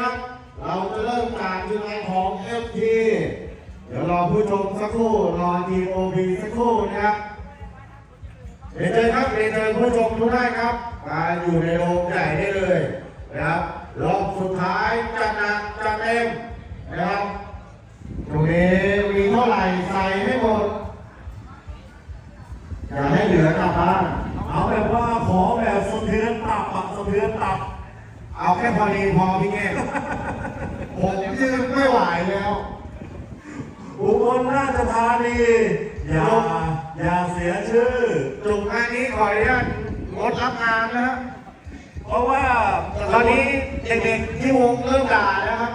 ครับเราจะเริ่มจากทีมงานของ FT เดี๋ยวรอผู้ชมสักครู่รอทีม OP สักครู่นะครับเรียนเชิญครับเรียนเชิญผู้ชมทุกท่านครับมาอยู่ในโรงใหญ่ได้เลยนะครับรอบสุดท้ายจัดหนักจัดเต็มนะครับตรงนี้มีเท่าไหร่ใส่ให้หมดอย่าให้เหลือกลับบ้านเอาแบบว่าขอแบบสะเทือนตับอะสะเทือนตับ เอาแค่พอดีพอพี่แง่ผมยืนไม่ไหวแล้ว อุบลราชธานีอย่าอย่าเสียชื่อ จุกงานนี้ขออนุญาตงดรับงานนะฮะเพราะว่าตอนนี้เด็กๆที่วงเริ่มด่าแล้วครับ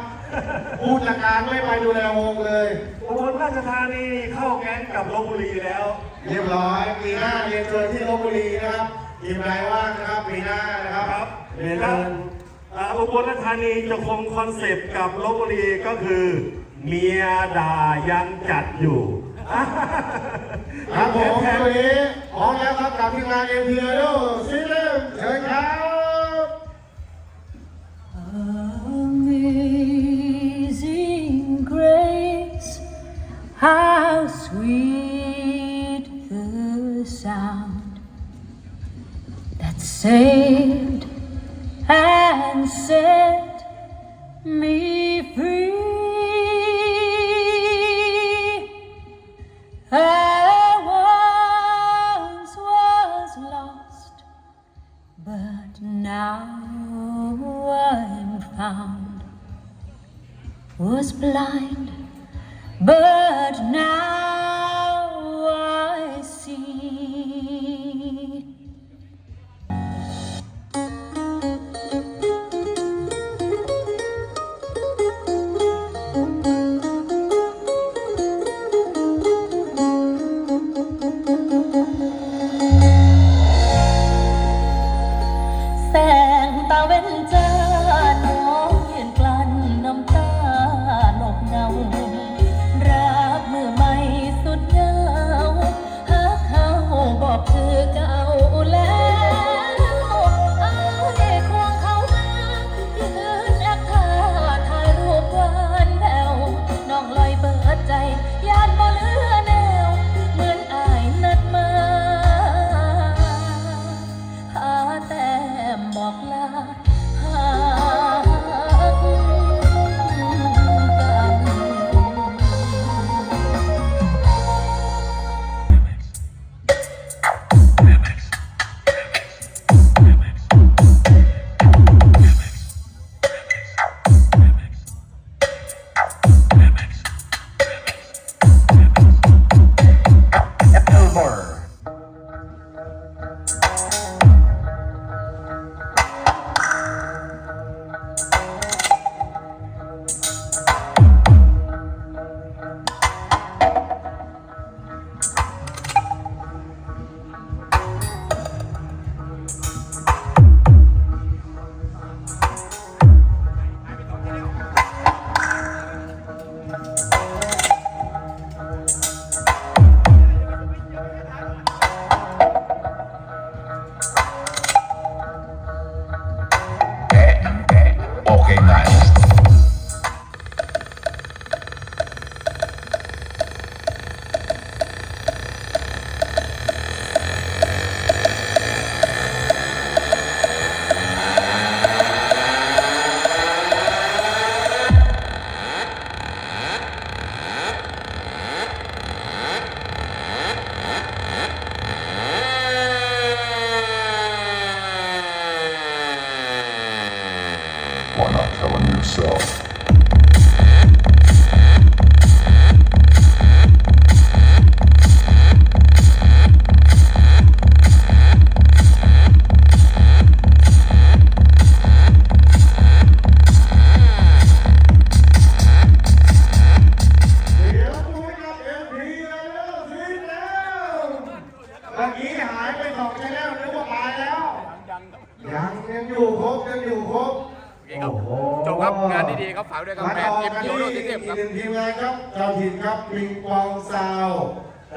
ผู้จัดการไม่ไปดูแลวงเลยอุบลราชธานีเข้าแก๊งกับลบบุรีแล้ว เรียบร้อยปีหน้าเรียนเชิญที่ลบบุรีนะครับทีมใดว่างนะครับปีหน้านะครับครับเรียนแล้เชิวญ อ่าอุบลราชธานีจะคงคอนเซปต์กับลบบุรีก็คือเมียด่ายังจัดอยู่ครับผมแทนวันนี้พร้อมแล้วครับกับทีมงานเอ็มพีโอซิลเลมเชิญครับ Amazing set me free. I once was lost but now I'm found. Was blind, but now แ 'Why not tell him yourself? ¡Vamos! ยังยังอยู่ครบยังอยู่ครบโอ เคครับโอ้โหจบครับงานดีๆครับฝากด้วยครับมาแฟต่นอทีมกันโยที่โรอีทีกเทพครับหนึ่งทีมงานครับเจ้าถิ่นครับปิงปองซาว